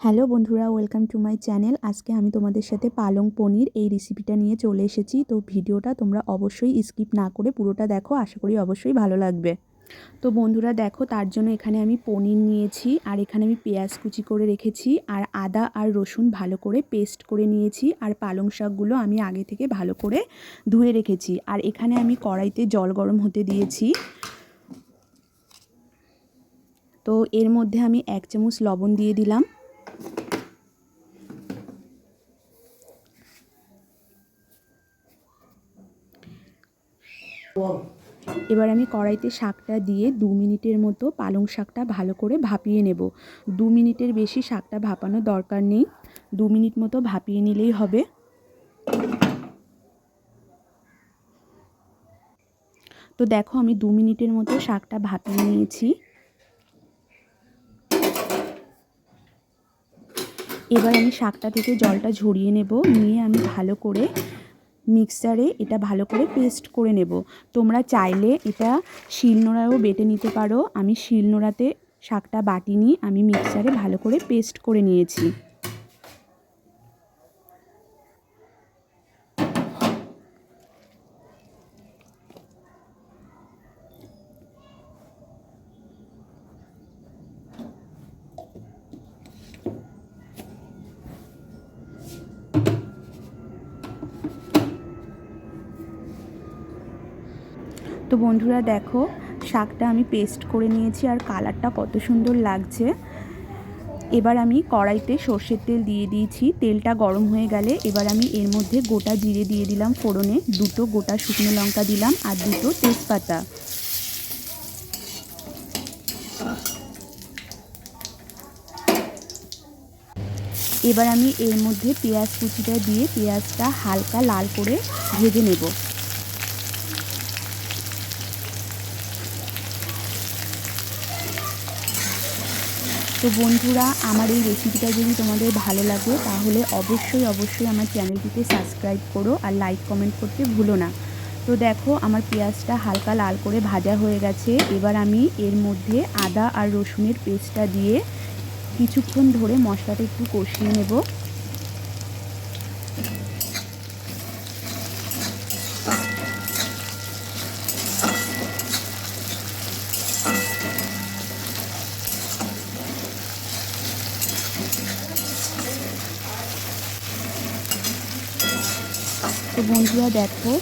Hello বন্ধুরা welcome to my channel আজকে আমি তোমাদের সাথে পালং পনির এই রেসিপিটা নিয়ে চলে এসেছি। তো ভিডিওটা তোমরা অবশ্যই স্কিপ না করে পুরোটা দেখো, আশা করি অবশ্যই ভালো লাগবে। তো বন্ধুরা, দেখো, তার জন্য এখানে আমি পনির নিয়েছি, আর এখানে আমি পেঁয়াজ কুচি করে রেখেছি, আর আদা আর রসুন ভালো করে পেস্ট করে নিয়েছি, আর পালং শাকগুলো আমি আগে থেকে ভালো করে ধুয়ে রেখেছি। আর এখানে আমি কড়াইতে জল গরম হতে দিয়েছি। তো এর মধ্যে আমি এক চামচ লবণ দিয়ে দিলাম। এবার আমি কড়াইতে শাকটা দিয়ে দু মিনিটের মতো পালং শাকটা ভালো করে ভাপিয়ে নেব। দু মিনিটের বেশি শাকটা ভাপানোর দরকার নেই। দু মিনিট মতো ভাপিয়ে নিলেই হবে। তো দেখো আমি দু মিনিটের মতো শাকটা ভাপিয়ে নিয়েছি। এবার আমি শাকটা থেকে জলটা ঝরিয়ে নেব, নিয়ে আমি ভালো করে মিক্সারে এটা ভালো করে পেস্ট করে নেব। তোমরা চাইলে এটা শিলনোড়াও বেটে নিতে পারো। আমি শিলনোড়াতে শাকটা বাটিনি, আমি মিক্সারে ভালো করে পেস্ট করে নিয়েছি। তো বন্ধুরা দেখো, শাকটা আমি পেস্ট করে নিয়েছি আর কালারটা কত সুন্দর লাগছে। এবার আমি কড়াইতে সর্ষের তেল দিয়ে দিয়েছি, তেলটা গরম হয়ে গেলে এবার আমি এর মধ্যে গোটা জিরে দিয়ে দিলাম ফোড়নে, দুটো গোটা শুকনো লঙ্কা দিলাম আর দুটো তেজপাতা। এবার আমি এর মধ্যে পেঁয়াজ কুচিটা দিয়ে পেঁয়াজটা হালকা লাল করে ভেজে নেব। তো বন্ধুরা, আমার এই রেসিপিটা যদি তোমাদের ভালো লাগে, তাহলে অবশ্যই অবশ্যই আমার চ্যানেলটিকে সাবস্ক্রাইব করো আর লাইক কমেন্ট করতে ভুলো না। তো দেখো, আমার পেঁয়াজটা হালকা লাল করে ভাজা হয়ে গেছে। এবার আমি এর মধ্যে আদা আর রসুনের পেস্টটা দিয়ে কিছুক্ষণ ধরে মশলাটা একটু কষিয়ে নেব। তো বন্ধুরা দেখো,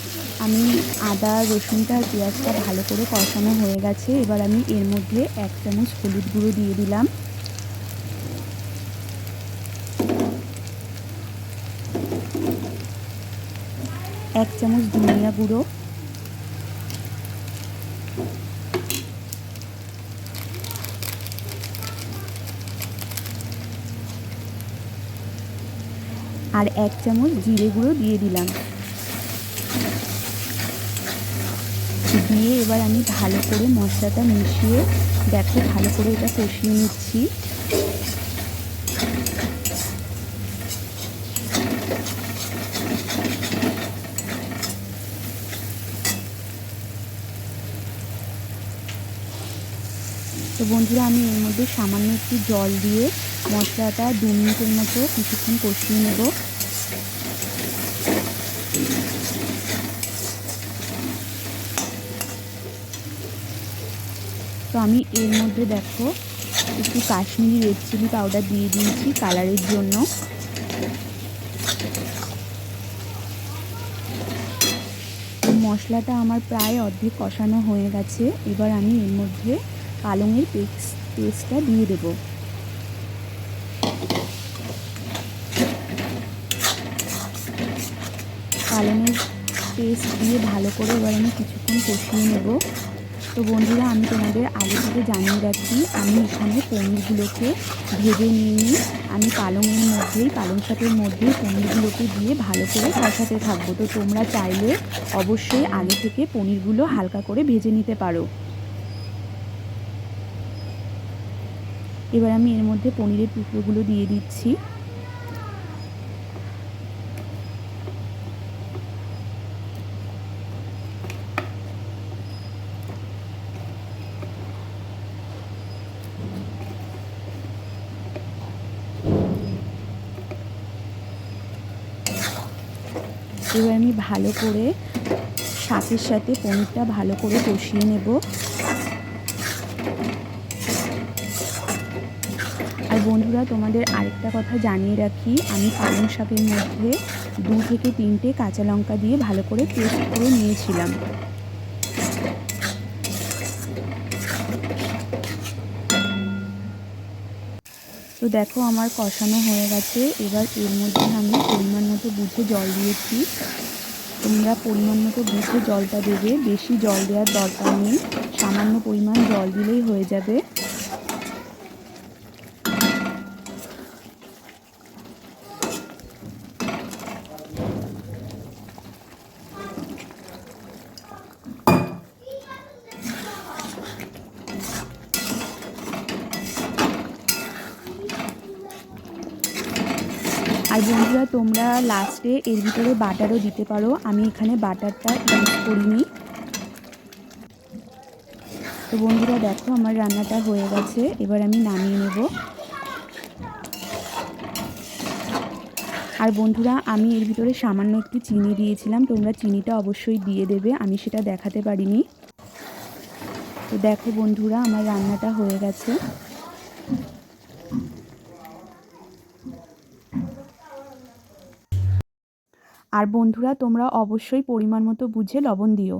আমি আদা, রসুনটা আর পেঁয়াজটা ভালো করে কষানো হয়ে গেছে। এবার আমি এর মধ্যে এক চামচ হলুদ গুঁড়ো দিয়ে দিলাম। এক চামচ ধনিয়া গুঁড়ো। আর এক চামচ জিরে গুঁড়ো দিয়ে দিলাম। দিয়ে এবার আমি ভালো করে মশলাটা মিশিয়ে, দেখো ভালো করে এটা কষিয়ে নিচ্ছি। তো বন্ধুরা, আমি এর মধ্যে সামান্য একটু জল দিয়ে মশলাটা দু মিনিটের মতো কিছুক্ষণ কষিয়ে নেব। তো আমি এর মধ্যে দেখো একটু কাশ্মীরি রেড চিলি পাউডার দিয়ে দিয়েছি কালারের জন্য। মশলাটা আমার প্রায় অর্ধেক কষানো হয়ে গেছে। এবার আমি এর মধ্যে পালংয়ের পেস্ট পেস্টটা দিয়ে দেব। পালংয়ের পেস্ট দিয়ে ভালো করে এবার আমি কিছুক্ষণ কষিয়ে নেব। তো বন্ধুরা, আমি তোমাদের আগে থেকে জানিয়ে রাখি আমি এখানে পনিরগুলোকে ভেজে নিয়ে আমি পালংয়ের মধ্যেই, পালং শাকের মধ্যেই পনিরগুলোকে দিয়ে ভালো করে কষাতে থাকব। তো তোমরা চাইলে অবশ্যই আগে থেকে পনিরগুলো হালকা করে ভেজে নিতে পারো। এবার আমি এর মধ্যে পনিরের টুকরোগুলো দিয়ে দিচ্ছি। এবার আমি ভালো করে শাকের সাথে পনিরটা ভালো করে কষিয়ে নেব। আর বন্ধুরা, তোমাদের আরেকটা কথা জানিয়ে রাখি, আমি পালং শাকের মধ্যে দু থেকে তিনটে কাঁচা লঙ্কা দিয়ে ভালো করে পেস্ট করে নিয়েছিলাম। তো দেখো আমার কষানো হয়ে গেছে। এবার এর মধ্যে আমি পরিমাণ মতো বুঝে জল দিয়েছি। তোমরা পরিমাণ মতো বুঝে জলটা দেবে। বেশি জল দেওয়ার দরকার নেই। সামান্য পরিমাণ জল দিলেই হয়ে যাবে। আর বন্ধুরা, তোমরা লাস্টে এর ভিতরে বাটারও দিতে পারো। আমি এখানে বাটারটা ইউজ করিনি। তো বন্ধুরা, দেখো আমার রান্নাটা হয়ে গেছে। এবার আমি নামিয়ে নেব। আর বন্ধুরা, আমি এর ভিতরে সামান্য একটু চিনি দিয়েছিলাম। তোমরা চিনিটা অবশ্যই দিয়ে দেবে। আমি সেটা দেখাতে পারিনি। তো দেখো বন্ধুরা, আমার রান্নাটা হয়ে গেছে। আর বন্ধুরা তোমরা অবশ্যই পরিমাণ মতো বুঝে লবণ দিও।